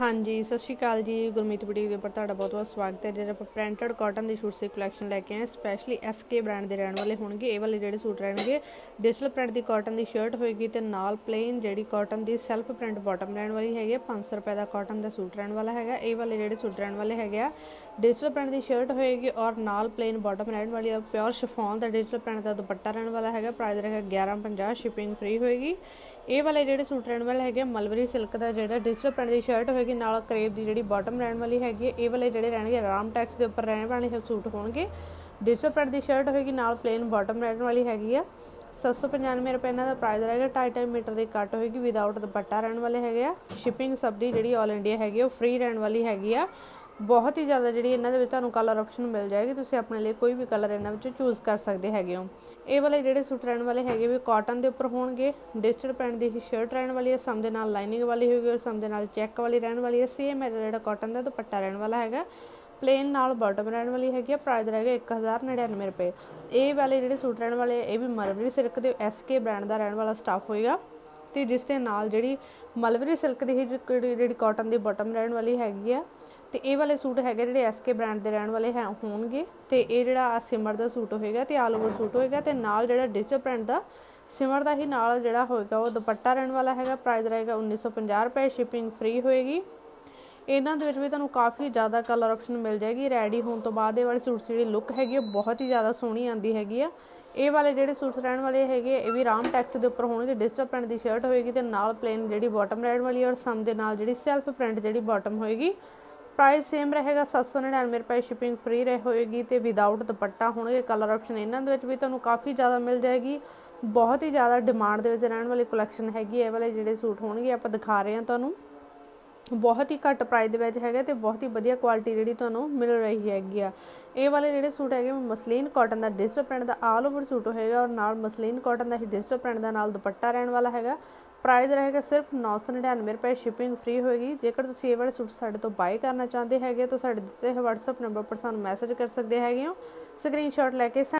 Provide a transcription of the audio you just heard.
ਹਾਂਜੀ, ਸਤਿ ਸ਼੍ਰੀ ਅਕਾਲ ਜੀ। ਗੁਰਮੀਤ ਬੁਟੀਕ ਦੇ ਉੱਪਰ ਤੁਹਾਡਾ ਬਹੁਤ ਬਹੁਤ ਸਵਾਗਤ ਹੈ। ਜਿਹੜਾ ਆਪਾਂ ਪ੍ਰਿੰਟਡ ਕਾਟਨ ਦੀ ਸੂਟ ਦੀ ਕਲੈਕਸ਼ਨ ਲੈ ਕੇ ਆਏ ਸਪੈਸ਼ਲੀ ਐਸਕੇ ਬ੍ਰਾਂਡ ਦੇ ਰਹਿਣ ਵਾਲੇ ਹੋਣਗੇ। ਇਹ ਵਾਲੇ ਜਿਹੜੇ ਸੂਟ ਰਹਿਣਗੇ ਡਿਜੀਟਲ ਪ੍ਰਿੰਟ ਦੀ ਕਾਟਨ ਦੀ ਸ਼ਰਟ ਹੋਏਗੀ ਤੇ ਨਾਲ ਪਲੇਨ ਜਿਹੜੀ ਕਾਟਨ ਦੀ ਸੈਲਫ ਪ੍ਰਿੰਟ ਬਾਟਮ ਰਹਿਣ ਵਾਲੀ ਹੈਗੀ ਹੈ 500 ਰੁਪਏ ਦਾ ਕਾਟਨ ਦਾ ਸੂਟ ਰਹਿਣ ਵਾਲਾ ਹੈਗਾ। ਇਹ ਵਾਲੇ ਜਿਹੜੇ ਸੂਟ ਰਹਿਣ ਵਾਲੇ ਹੈਗੇ ਆ ਡਿਜੀਟਲ ਪ੍ਰਿੰਟ ਦੀ ਸ਼ਰਟ ਹੋਏਗੀ ਔਰ ਨਾਲ ਪਲੇਨ ਬਾਟਮ ਰਹਿਣ ਵਾਲੀ ਹੈ ਪਿਓਰ ਸ਼ਿਫੋਨ ਦਾ ਡਿਜੀਟਲ ਪ੍ਰਿੰਟ ਦਾ ਦੁਪੱਟਾ ਰਹਿਣ ਵਾਲਾ ਹੈਗਾ। ਪ੍ਰਾਈਸ ਰਹੇਗਾ 1150 ਸ਼ਿਪਿੰਗ ਫ੍ਰੀ ਹੋਏਗੀ। ਇਹ ਵਾਲੇ ਜਿਹੜੇ ਸੂਟ ਰਹਿਣ ਵਾਲੇ ਹੈਗੇ ਮਲਵਰੀ ਸਿਲਕ ਦਾ ਜਿਹੜਾ ਡਿਜੀਟਲ ਪ੍ਰਿੰਟ ਦੀ ਸ਼ਰਟ ਹੋਏਗੀ, ਨਾਲ ਕਰੇਪ ਦੀ ਜਿਹੜੀ ਬਾਟਮ ਰਹਿਣ ਵਾਲੀ ਹੈਗੀ ਹੈ। ਇਹ ਵਾਲੇ ਜਿਹੜੇ ਰਹਿਣਗੇ, ਆਰਾਮ ਟੈਕਸ ਦੇ ਉੱਪਰ ਰਹਿਣ ਵਾਲੇ ਸੂਟ ਹੋਣਗੇ। ਡਿਜੀਟਲ ਪ੍ਰਿੰਟ ਦੀ ਸ਼ਰਟ ਹੋਏਗੀ, ਨਾਲ ਪਲੇਨ ਬਾਟਮ ਰਹਿਣ ਵਾਲੀ ਹੈਗੀ ਆ। 795 ਰੁਪਏ ਇਹਨਾਂ ਦਾ ਪ੍ਰਾਈਸ ਰਹੇਗਾ 2.5 ਮੀਟਰ ਦੀ ਕੱਟ ਹੋਏਗੀ ਵਿਦਆਊਟ ਦੁਪੱਟਾ ਰਹਿਣ ਵਾਲੇ ਹੈਗੇ ਆ। ਸ਼ਿਪਿੰਗ ਸਭ ਦੀ ਜਿਹੜੀ 올 ਇੰਡੀਆ ਹੈਗੀ ਉਹ ਫ੍ਰੀ ਰਹਿਣ ਵਾਲੀ ਹੈਗੀ ਆ। ਬਹੁਤ ਹੀ ਜ਼ਿਆਦਾ ਜਿਹੜੀ ਇਹਨਾਂ ਦੇ ਵਿੱਚ ਤੁਹਾਨੂੰ ਕਲਰ ਆਪਸ਼ਨ ਮਿਲ ਜਾਏਗੀ, ਤੁਸੀਂ ਆਪਣੇ ਲਈ ਕੋਈ ਵੀ ਕਲਰ ਇਹਨਾਂ ਵਿੱਚੋਂ ਚੂਜ਼ ਕਰ ਸਕਦੇ ਹੈਗੇ ਹੋ। ਇਹ ਵਾਲੇ ਜਿਹੜੇ ਸੂਟ ਰਹਿਣ ਵਾਲੇ ਹੈਗੇ ਵੀ ਕਾਟਨ ਦੇ ਉੱਪਰ ਹੋਣਗੇ ਡਿਜੀਟਲ ਪ੍ਰਿੰਟ ਦੀ ਹੀ ਸ਼ਰਟ ਰਹਿਣ ਵਾਲੀ ਹੈ ਸਮ ਦੇ ਨਾਲ ਲਾਈਨਿੰਗ ਵਾਲੀ ਹੋਏਗੀ ਔਰ ਸਮ ਦੇ ਨਾਲ ਚੈੱਕ ਵਾਲੀ ਰਹਿਣ ਵਾਲੀ ਹੈ। ਸੇਮ ਹੈ ਜਿਹੜਾ ਕਾਟਨ ਦਾ ਦੁਪੱਟਾ ਰਹਿਣ ਵਾਲਾ ਹੈਗਾ ਪਲੇਨ ਨਾਲ ਬਾਟਮ ਰਹਿਣ ਵਾਲੀ ਹੈਗੀ ਆ ਪ੍ਰਾਈਸ ਰਹੇਗਾ 1099 ਰੁਪਏ। ਇਹ ਵਾਲੇ ਜਿਹੜੇ ਸੂਟ ਰਹਿਣ ਵਾਲੇ ਇਹ ਵੀ ਮਲਵਰੀ ਸਿਲਕ ਦੇ ਐਸਕੇ ਬ੍ਰਾਂਡ ਦਾ ਰਹਿਣ ਵਾਲਾ ਸਟਾਫ ਹੋਏਗਾ। ਤੇ ਜਿਸ ਦੇ ਨਾਲ ਜਿਹੜੀ ਮਲਵਰੀ ਸਿਲਕ ਦੀ ਹੀ ਜਿਹੜੀ ਕਾਟਨ ਦੀ ਬਾਟਮ ਰਹਿਣ ਵਾਲੀ ਹੈਗੀ ਆ ਤੇ ਇਹ ਵਾਲੇ ਸੂਟ ਹੈਗੇ ਜਿਹੜੇ ਐਸਕੇ ਬ੍ਰਾਂਡ ਦੇ ਰਹਿਣ ਵਾਲੇ ਹੈ, ਹੋਣਗੇ। ਤੇ ਇਹ ਜਿਹੜਾ ਸਿਮਰ ਦਾ ਸੂਟ ਹੋਏਗਾ ਤੇ ਆਲ ਓਵਰ ਸੂਟ ਹੋਏਗਾ ਤੇ ਨਾਲ ਜਿਹੜਾ ਡਿਜੀਟਲ ਪ੍ਰਿੰਟ ਦਾ, ਸਿਮਰ ਦਾ ਹੀ ਨਾਲ ਜਿਹੜਾ ਹੋਏਗਾ ਉਹ ਦੁਪੱਟਾ ਰਹਿਣ ਵਾਲਾ ਹੈਗਾ। ਪ੍ਰਾਈਸ ਰਹੇਗਾ 1950 ਰੁਪਏ ਸ਼ਿਪਿੰਗ ਫ੍ਰੀ ਹੋਏਗੀ। ਇਹਨਾਂ ਦੇ ਵਿੱਚ ਵੀ ਤੁਹਾਨੂੰ ਕਾਫੀ ਜ਼ਿਆਦਾ ਕਲਰ ਆਪਸ਼ਨ ਮਿਲ ਜਾਏਗੀ। ਰੈਡੀ ਹੋਣ ਤੋਂ ਬਾਅਦ ਇਹ ਵਾਲੇ ਸੂਟਸ ਜਿਹੜੀ ਲੁੱਕ ਹੈਗੀ ਉਹ ਬਹੁਤ ਹੀ ਜ਼ਿਆਦਾ ਸੋਹਣੀ ਆਂਦੀ ਹੈਗੀ ਆ। ਇਹ ਵਾਲੇ ਜਿਹੜੇ ਸੂਟਸ ਰਹਿਣ ਵਾਲੇ ਹੈਗੇ ਇਹ ਵੀ ਰਾਮ ਟੈਕਸ ਦੇ ਉੱਪਰ ਹੋਣਗੇ। ਡਿਜੀਟਲ ਪ੍ਰਿੰਟ ਦੀ ਸ਼ਰਟ ਹੋਏਗੀ ਤੇ ਨਾਲ ਪਲੇਨ ਜਿਹੜੀ ਬਾਟਮ ਰਹਿਣ ਵਾਲੀ ਔਰ ਸਮ ਦੇ ਨਾਲ ਜਿਹੜੀ ਸੈਲਫ ਪ੍ਰਿੰਟ ਜਿਹੜੀ ਬਾਟਮ ਹੋਏਗੀ। ਪ੍ਰਾਈਸ ਸੇਮ ਰਹੇਗਾ 799 ਰੁਪਏ ਸ਼ਿਪਿੰਗ ਫ੍ਰੀ ਰਹੇ ਹੋਏਗੀ ਤੇ ਵਿਦਆਊਟ ਦੁਪੱਟਾ ਹੋਣਗੇ ਕਲਰ ਆਪਸ਼ਨ ਇਹਨਾਂ ਦੇ ਵਿੱਚ ਵੀ ਤੁਹਾਨੂੰ ਕਾਫੀ ਜ਼ਿਆਦਾ ਮਿਲ ਜਾਏਗੀ। ਬਹੁਤ ਹੀ ਜ਼ਿਆਦਾ ਡਿਮਾਂਡ ਦੇ ਵਿੱਚ ਰਹਿਣ ਵਾਲੀ ਕਲੈਕਸ਼ਨ ਹੈਗੀ ਇਹ ਵਾਲੇ ਜਿਹੜੇ ਸੂਟ ਹੋਣਗੇ, ਆਪਾਂ ਦਿਖਾ ਰਹੇ ਹਾਂ ਤੁਹਾਨੂੰ। ਬਹੁਤ ਹੀ ਘੱਟ ਪ੍ਰਾਈਸ ਦੇ ਵਿੱਚ ਹੈਗੇ ਤੇ ਬਹੁਤ ਹੀ ਵਧੀਆ ਕੁਆਲਿਟੀ ਜਿਹੜੀ ਤੁਹਾਨੂੰ ਮਿਲ ਰਹੀ ਹੈਗੀ ਆ। ਇਹ ਵਾਲੇ ਜਿਹੜੇ ਸੂਟ ਹੈਗੇ ਮਸਲੀਨ ਕਾਟਨ ਦਾ ਡਿਜੀਟਲ ਪ੍ਰਿੰਟ ਦਾ ਆਲ ਓਵਰ ਸੂਟ ਹੋਏਗਾ ਔਰ ਨਾਲ ਮਸਲੀਨ ਕਾਟਨ ਦਾ ਹੀ ਡਿਜੀਟਲ ਪ੍ਰਿੰਟ ਦਾ ਨਾਲ ਦੁਪੱਟਾ ਰਹਿਣ ਵਾਲਾ ਹੈਗਾ। ਪ੍ਰਾਈਸ ਰਹੇਗਾ ਸਿਰਫ 999 ਰੁਪਏ ਸ਼ਿਪਿੰਗ ਫ੍ਰੀ ਹੋਏਗੀ। ਜੇਕਰ ਤੁਸੀਂ ਇਹ ਵਾਲੇ ਸੂਟ ਸਾਡੇ ਤੋਂ ਬਾਈ ਕਰਨਾ ਚਾਹੁੰਦੇ ਹੈਗੇ ਤਾਂ ਸਾਡੇ ਦਿੱਤੇ ਹੋਏ WhatsApp ਨੰਬਰ ਪਰ ਸਾਨੂੰ ਮੈਸੇਜ ਕਰ ਸਕਦੇ ਹੈਗੇ ਹੋ। ਸਕਰੀਨਸ਼ਾਟ ਲੈ ਕੇ